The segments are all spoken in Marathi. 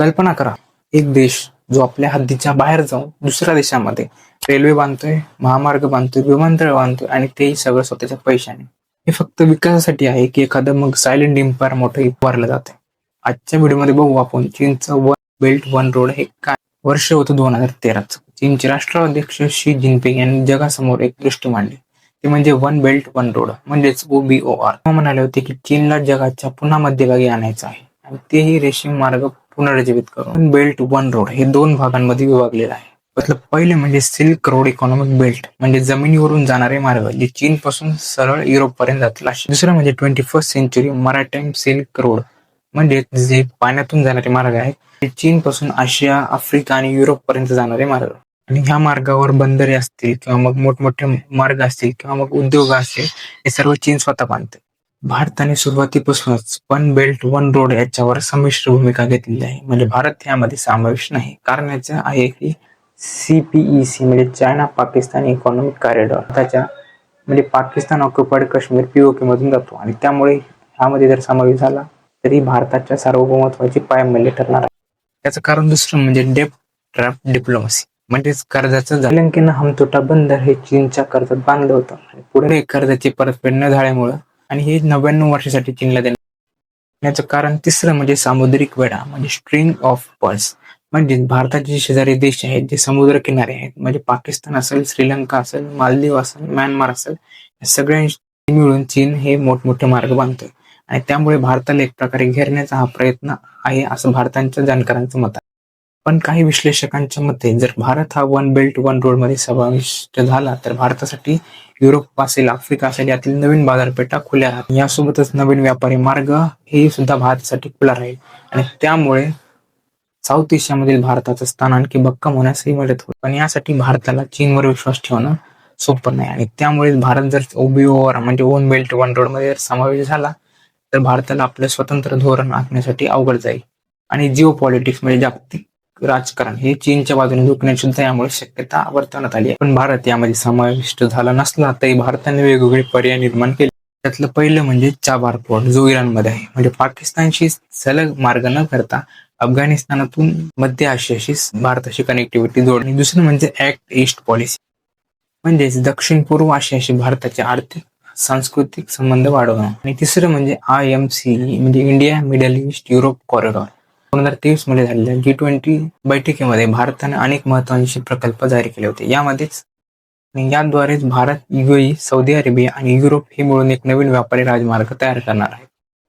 कल्पना करा. एक देश जो आपल्या हद्दीच्या बाहेर जाऊन दुसऱ्या देशामध्ये रेल्वे बांधतोय महामार्ग बांधतोय विमानतळ बांधतोय आणि तेही सगळं स्वतःच्या पैशाने. हे फक्त विकासासाठी आहे की एखादं मग सायलेंट इम्पायर मोठं उभारलं जाते आजच्या व्हिडिओमध्ये बघू आपण चीनचं वन बेल्ट वन रोड हे काय वर्ष होतं दोन हजार तेराच. चीनचे राष्ट्राध्यक्ष शी जिनपिंग यांनी जगासमोर एक दृष्टी मांडली. ते म्हणजे वन बेल्ट वन रोड म्हणजेच ओबीओआर म्हणाले होते की चीनला जगाच्या पुन्हा मध्यभागी आणायचं आहे. आणि तेही रेशीम मार्ग पुनर्जीवित करून. बेल्ट वन रोड हे दोन भागांमध्ये विभागलेलं आहे. त्यातलं पहिले म्हणजे सिल्क रोड इकॉनॉमिक बेल्ट म्हणजे जमिनीवरून जाणारे मार्ग जे चीन पासून सरळ युरोप पर्यंत जातील दुसरं म्हणजे twenty first century maritime silk road म्हणजे जे पाण्यातून जाणारे मार्ग आहेत ते चीन पासून आशिया आफ्रिका आणि युरोप पर्यंत जाणारे मार्ग. आणि ह्या मार्गावर बंदरे असतील किंवा मग मोठमोठे मार्ग असतील किंवा मग उद्योग असतील हे सर्व चीन स्वतः बांधते भारताने सुरुवातीपासूनच वन बेल्ट वन रोड याच्यावर संमिश्र भूमिका घेतलेली आहे. म्हणजे भारत यामध्ये समावेश नाही. कारण याचं आहे की सीपीईसी म्हणजे चायना पाकिस्तान इकॉनॉमिक कॉरिडॉर त्याच्या म्हणजे पाकिस्तान ऑक्युपाईड काश्मीर पीओके मधून जातो. आणि त्यामुळे ह्यामध्ये जर समावेश झाला तरी भारताच्या सार्वभौमत्वाची पायमल्ली ठरणार आहे. त्याचं कारण दुसरं म्हणजे डेप ट्रॅप डिप्लोमसी. म्हणजेच कर्जाचं श्रीलंकेनं हमतोटा बंदर हे चीनच्या कर्जात बांधलं होतं. आणि पुढे कर्जाची परतफेड न झाल्यामुळं आणि हे नव्याण्णव वर्षासाठी चीनला देण्याचं कारण तिसरं म्हणजे सामुद्रिक वेढा म्हणजे स्ट्रिंग ऑफ पर्स म्हणजे भारताचे जे शेजारी देश आहेत जे समुद्र किनारे आहेत म्हणजे पाकिस्तान असेल श्रीलंका असेल मालदीव असेल म्यानमार असेल या सगळ्यांशी मिळून चीन हे मोठमोठे मार्ग बांधतोय. आणि त्यामुळे भारताला एक प्रकारे घेरण्याचा हा प्रयत्न आहे असं भारताच्या जाणकारांचं मत आहे. पण काही विश्लेषकांच्या मते जर भारत हा वन बेल्ट वन रोडमध्ये समाविष्ट झाला तर भारतासाठी युरोप असेल आफ्रिका असेल यातील नवीन बाजारपेठा खुल्या राहतील. यासोबतच नवीन व्यापारी मार्ग हे सुद्धा भारतासाठी खुला राहील. आणि त्यामुळे साऊथ एशियामधील भारताचं स्थान आणखी भक्कम होण्यासही मदत होईल. पण यासाठी भारताला चीनवर विश्वास ठेवणं सोपं नाही. आणि त्यामुळे भारत जर ओबीओवर म्हणजे वन बेल्ट वन रोडमध्ये जर समावेश झाला तर भारताला आपलं स्वतंत्र धोरण आखण्यासाठी अवघड जाईल. आणि जिओ पॉलिटिक्स म्हणजे जागतिक राजकारण हे चीनच्या बाजूने दुखण्याची सुद्धा यामुळे शक्यता वर्तवण्यात आली पण भारत यामध्ये समाविष्ट झाला नसला तरी भारताने वेगवेगळे पर्याय निर्माण केले. त्यातलं पहिलं म्हणजे चाबार पोर्ट जो इराणमध्ये आहे. म्हणजे पाकिस्तानशी सलग मार्ग न करता अफगाणिस्तानातून मध्य आशियाशी भारताशी कनेक्टिव्हिटी जोडणे. दुसरं म्हणजे ऍक्ट ईस्ट पॉलिसी म्हणजेच दक्षिण पूर्व आशियाशी भारताचे आर्थिक सांस्कृतिक संबंध वाढवणं. आणि तिसरं म्हणजे आय एम सी म्हणजे India middle east Europe corridor दोन हजार तेवीसमध्ये झालेल्या जी ट्वेंटी बैठकीमध्ये भारताने अनेक महत्त्वाचे प्रकल्प जाहीर केले होते. यामध्येच याद्वारेच भारत युएई सौदी अरेबिया आणि युरोप हे मिळून एक नवीन व्यापारी राजमार्ग तयार करणार आहे.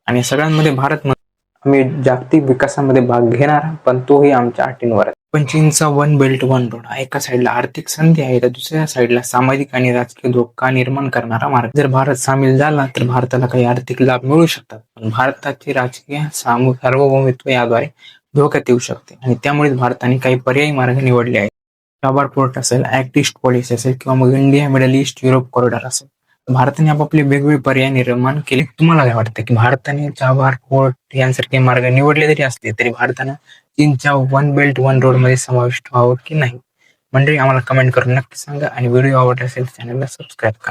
आणि सगळ्यांमध्ये भारत आम्ही जागतिक विकासामध्ये भाग घेणार पण तोही आमच्या अटींवर पण चीनचा वन बेल्ट वन रोड. हा एका साईडला आर्थिक संधी आहे तर दुसऱ्या साईडला सामाजिक आणि राजकीय धोका निर्माण करणारा मार्ग. जर भारत सामील झाला तर भारताला काही आर्थिक लाभ मिळू शकतात पण भारताचे राजकीय सार्वभौमित्व याद्वारे धोक्यात येऊ शकते. आणि त्यामुळेच भारताने काही पर्यायी मार्ग निवडले आहेत. चाबार पोर्ट असेल ऍक्ट ईस्ट पॉलिसी असेल किंवा मग India middle east Europe corridor असेल. भारताने आपापले वेगवेगळे पर्याय निर्माण केले. तुम्हाला काय वाटतं की भारताने चाबार पोर्ट यांसारखे मार्ग निवडले जरी असले तरी भारतानं तीनच्या वन बेल्ट वन रोडमध्ये समाविष्ट व्हावं की नाही? म्हणजे आम्हाला कमेंट करून नक्की सांगा आणि व्हिडिओ आवडला असेल चॅनलला सबस्क्राईब करा.